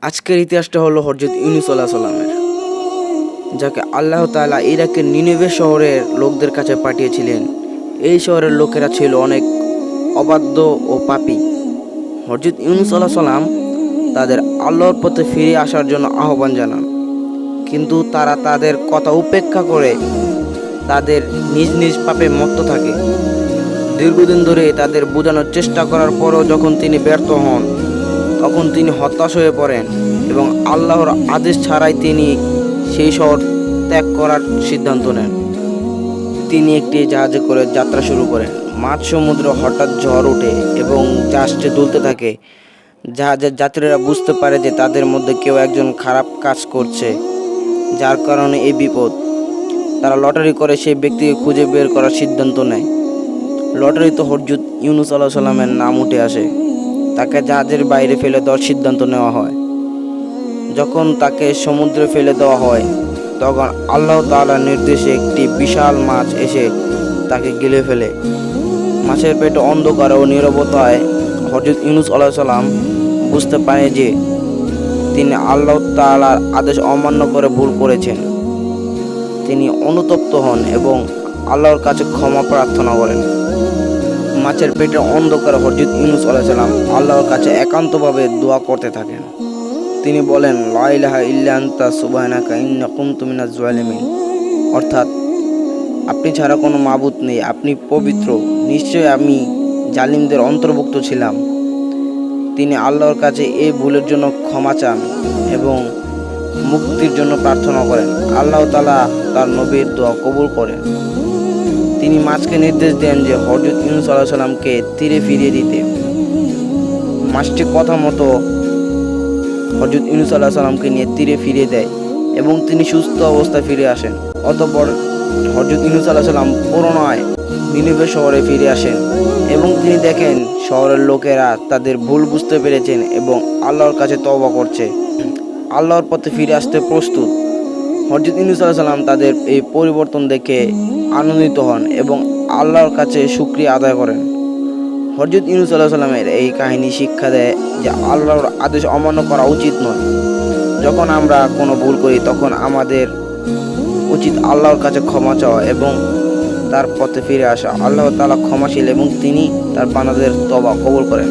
আজকের ইতিহাসটা হলো হরজত ইউনুস আল্লাহ সাল্লামের যাকে আল্লাহ তালা ইরাকের নিনেভে শহরের লোকদের কাছে পাঠিয়েছিলেন। এই শহরের লোকেরা ছিল অনেক অবাধ্য ও পাপী। হরজত ইউনুস আল্লাহ সাল্লাম তাদের আল্লাহর পথে ফিরে আসার জন্য আহ্বান জানান। কিন্তু তারা তাদের কথা উপেক্ষা করে তাদের নিজ নিজ পাপে মত্ত থাকে। দীর্ঘদিন ধরে তাদের বোঝানোর চেষ্টা করার পরও যখন তিনি ব্যর্থ হন তখন তিনি হতাশ হয়ে পড়েন এবং আল্লাহর আদেশ ছাড়াই তিনি সেই শহর ত্যাগ করার সিদ্ধান্ত নেন। তিনি একটি জাহাজে করে যাত্রা শুরু করেন। মাঝ সমুদ্রে হঠাৎ ঝড় ওঠে এবং জাহাজটি দুলতে থাকে, জাহাজের যাত্রীরা বুঝতে পারে যে তাদের মধ্যে কেউ একজন খারাপ কাজ করছে, যার কারণে এই বিপদ। তারা লটারি করে সেই ব্যক্তিকে খুঁজে বের করার সিদ্ধান্ত নেয়। লটারিতে হরজুত ইউনুস আল্লাহ সাল্লামের নাম উঠে আসে। তাকে জাহাজের বাইরে ফেলে দেওয়ার সিদ্ধান্ত নেওয়া হয়। যখন তাকে সমুদ্রে ফেলে দেওয়া হয়, তখন আল্লাহ তাআলার নির্দেশে একটি বিশাল মাছ এসে তাকে গিলে ফেলে। মাছের পেটে অন্ধকার ও নীরবতায় হজরত ইউনুস আল্লাহ সাল্লাম বুঝতে পারে যে, তিনি আল্লাহ তাআলার আদেশ অমান্য করে ভুল করেছেন। তিনি অনুতপ্ত হন এবং আল্লাহর কাছে ক্ষমা প্রার্থনা করেন। মাছের পেটে অন্ধকার হরজিত ইউনুস আলাইসাল্লাম আল্লাহর কাছে একান্তভাবে দোয়া করতে থাকেন। তিনি বলেন লাইলাহা ইল্লান্তা সুবাহানাকা, ইন্না কুনতু মিনাজ অর্থাৎ, আপনি ছাড়া কোনো মাবুত নেই, আপনি পবিত্র। নিশ্চয় আমি জালিমদের অন্তর্ভুক্ত ছিলাম। তিনি আল্লাহর কাছে এই ভুলের জন্য ক্ষমা চান এবং মুক্তির জন্য প্রার্থনা করেন। আল্লাহ তালা তার নবীর দোয়া কবুল করেন। তিনি মাছকে নির্দেশ দেন যে হজরত ইউনুস আল্লাহ সাল্লামকে তীরে ফিরিয়ে দিতে। মাছটি কথা মতো হজরত ইউনুস আল্লাহ সাল্লামকে নিয়ে তীরে ফিরিয়ে দেয় এবং তিনি সুস্থ অবস্থায় ফিরে আসেন। অতঃপর হজরত ইউনুস আল্লাহ সাল্লাম পুরোনায় নিনিবে শহরে ফিরে আসেন এবং তিনি দেখেন শহরের লোকেরা তাদের ভুল বুঝতে পেরেছেন এবং আল্লাহর কাছে তওবা করছে। আল্লাহর পথে ফিরে আসতে প্রস্তুত। হজরত ইউনুস আল্লাহ সাল্লাম তাদের এই পরিবর্তন দেখে আনন্দিত হন এবং আল্লাহর কাছে শুক্রিয়া আদায় করেন। হজরত ইউনুস আল্লাহ সাল্লামের এই কাহিনী শিক্ষা দেয় যে আল্লাহর আদেশ অমান্য করা উচিত নয়। যখন আমরা কোনো ভুল করি, তখন আমাদের উচিত আল্লাহর কাছে ক্ষমা চাওয়া এবং তার পথে ফিরে আসা। আল্লাহ তালা ক্ষমাশীল এবং তিনি তার বানাদের তবা কবুল করেন।